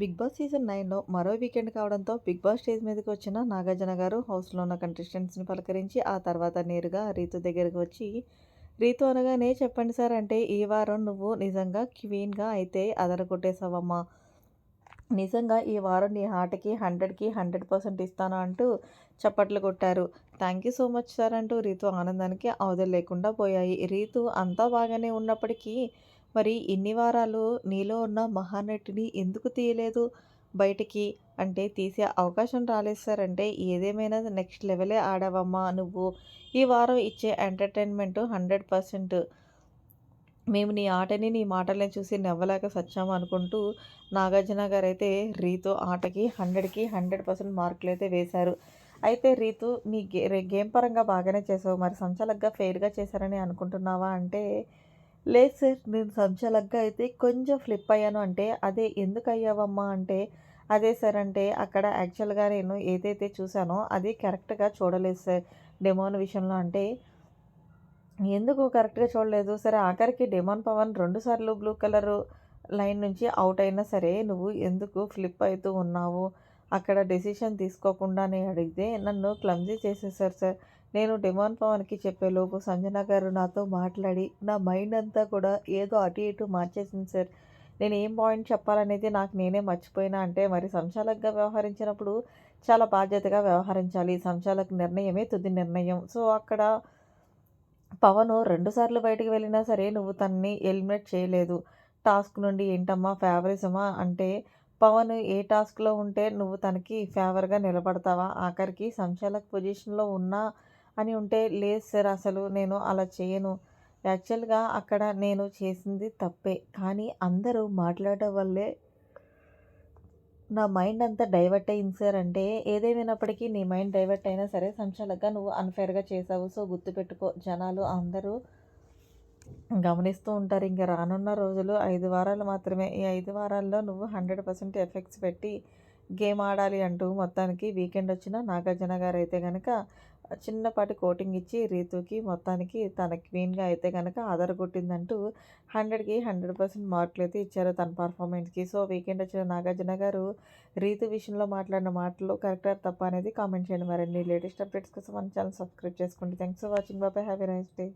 Big boss season నైన్లో మరో weekend కావడంతో బిగ్ బాస్ స్టేజ్ మీదకి వచ్చిన నాగార్జున గారు హౌస్లో ఉన్న కంటెస్టెంట్స్ని పలకరించి ఆ తర్వాత నేరుగా రీతు దగ్గరకు వచ్చి రీతు అనగానే చెప్పండి సార్ అంటే ఈ వారం నువ్వు నిజంగా క్వీన్గా అయితే అదరగొట్టేసావమ్మా నిజంగా ఈ వారం నీ ఆటకి హండ్రెడ్కి హండ్రెడ్ పర్సెంట్ ఇస్తాను అంటూ చప్పట్లు కొట్టారు. Thank you so much sir అంటూ రీతు ఆనందానికి అవధులు లేకుండా పోయాయి. రీతు అంతా బాగానే ఉన్నప్పటికీ మరి ఇన్ని వారాలు నీలో ఉన్న మహానటిని ఎందుకు తీయలేదు? బయటికి అంటే తీసే అవకాశం రాలేదు సార్. అంటే ఏదేమైనా నెక్స్ట్ లెవెలే ఆడావమ్మా నువ్వు. ఈ వారం ఇచ్చే ఎంటర్టైన్మెంట్ హండ్రెడ్ పర్సెంట్. మేము నీ ఆటని నీ మాటల్ని చూసి నవ్వలేక సచ్చాము అనుకుంటూ నాగార్జున గారు అయితే రీతు ఆటకి హండ్రెడ్కి హండ్రెడ్ పర్సెంట్ మార్కులు అయితే వేశారు. అయితే రీతు నీ గే గేమ్ పరంగా బాగానే చేసావు. మరి సంచాలకుగా ఫెయిల్గా చేశారని అనుకుంటున్నావా? అంటే లేదు సార్ నేను సంచాలకుగా అయితే కొంచెం ఫ్లిప్ అయ్యాను. అంటే అదే ఎందుకు అయ్యావమ్మా అంటే అదే సార్ అంటే అక్కడ యాక్చువల్గా నేను ఏదైతే చూసానో అది కరెక్ట్గా చూడలేదు సార్ డెమోన్ విషయంలో. అంటే ఎందుకు కరెక్ట్గా చూడలేదు సరే? ఆఖరికి డెమోన్ పవన్ రెండుసార్లు బ్లూ కలర్ లైన్ నుంచి అవుట్ అయినా సరే నువ్వు ఎందుకు ఫ్లిప్ అవుతూ ఉన్నావు? అక్కడ డెసిషన్ తీసుకోకుండానే అడిగితే నన్ను క్లమ్జీ చేసేసారు సార్. నేను డిమాండ్ పవన్కి చెప్పేలోపు సంజన గారు నాతో మాట్లాడి నా మైండ్ అంతా కూడా ఏదో అటు ఇటు మార్చేసింది సార్. నేను ఏం పాయింట్ చెప్పాలనేది నాకు నేనే మర్చిపోయినా అంటే మరి సంచాలకుగా వ్యవహరించినప్పుడు చాలా బాధ్యతగా వ్యవహరించాలి. సంచాలక నిర్ణయమే తుది నిర్ణయం. సో అక్కడ పవన్ రెండుసార్లు బయటకు వెళ్ళినా సరే నువ్వు తనని ఎలిమినేట్ చేయలేదు. టాస్క్ నుండి ఏంటమ్మా ఫేవరిజమా అంటే పవన్ ఏ టాస్క్లో ఉంటే నువ్వు తనకి ఫేవర్గా నిలబడతావా? ఆఖరికి సంచాలక్ పొజిషన్లో ఉన్నా అని ఉంటే లేదు సార్ అసలు నేను అలా చేయను. యాక్చువల్గా అక్కడ నేను చేసింది తప్పే. కానీ అందరూ మాట్లాడటం వల్లే నా మైండ్ అంతా డైవర్ట్ అయింది సార్. అంటే ఏదేమైనప్పటికీ నీ మైండ్ డైవర్ట్ అయినా సరే సంచాలకగా నువ్వు అన్ఫేర్గా చేసావు. సో గుర్తుపెట్టుకో జనాలు అందరూ గమనిస్తూ ఉంటారు. ఇంకా రానున్న రోజులు ఐదు వారాలు మాత్రమే. ఈ ఐదు వారాల్లో నువ్వు హండ్రెడ్ పర్సెంట్ ఎఫెక్ట్స్ పెట్టి గేమ్ ఆడాలి అంటూ మొత్తానికి వీకెండ్ వచ్చిన నాగార్జున గారు అయితే కనుక చిన్నపాటి కోటింగ్ ఇచ్చి రీతుకి మొత్తానికి తన క్వీన్గా అయితే కనుక ఆధార్ కొట్టిందంటూ హండ్రెడ్కి హండ్రెడ్ పర్సెంట్ మార్కులు అయితే ఇచ్చారు తన పర్ఫార్మెన్స్కి. సో వీకెండ్ వచ్చిన నాగార్జున గారు రీతు విషయంలో మాట్లాడిన మాటలు కరెక్ట్ తప్ప అనేది కామెంట్ చేయండి మరండి లేటెస్ట్ అప్డేట్స్ కోసం మన ఛానల్ సబ్స్క్రైబ్ చేసుకోండి. Thanks for watching. బాబాయ్ హ్యావీ నైస్ డే.